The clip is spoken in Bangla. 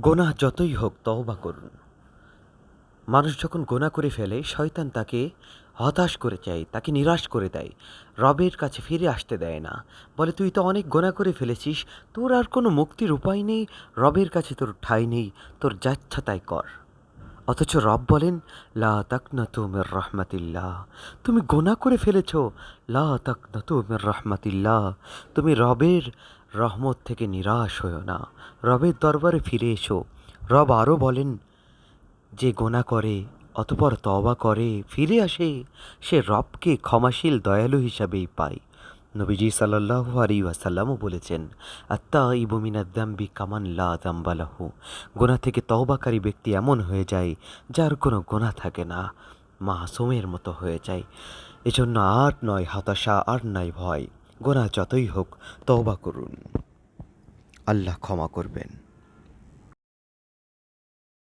গোনাহ যতই হোক তওবা করুন। মানুষ যখন গোনা করে ফেলে, শয়তান তাকে হতাশ করে চায়, তাকে নিরাশ করে দেয়, রবের কাছে ফিরে আসতে দেয় না। বলে, তুই তো অনেক গোনা করে ফেলেছিস, তোর আর কোনো মুক্তির উপায় নেই, রবের কাছে তোর ঠাঁই নেই, তোর যাচ্ছা তাই কর। অথচ রব বলেন, লা তাকনা তুমের রহমাতিল্লাহ। তুমি গোনা করে ফেলেছ, লা তাকনা তুমের রহমাতিল্লাহ। তুমি রবের রহমত থেকে নিরাশ হও না। রবের দরবারে ফিরে এসো। রব আরও বলেন, যে গোনা করে, অতপর তবা করে ফিরে আসে, সে রবকে ক্ষমাশীল দয়ালু হিসাবেই পায়। নবীজি সাল্লাল্লাহু আলী ওয়াসাল্লামও বলেছেন আত্মা ইবুমিনাদ্দাম্বি কামান দাম্বালাহু গোনা থেকে তওবাকারী ব্যক্তি এমন হয়ে যায়, যার কোনো গোনা থাকে না, মাসুমের মতো হয়ে যায়। এজন্য আর নয় হতাশা, আর নয় ভয়। গোনা যতই হোক তহবা করুন। আল্লাহ ক্ষমা করবেন।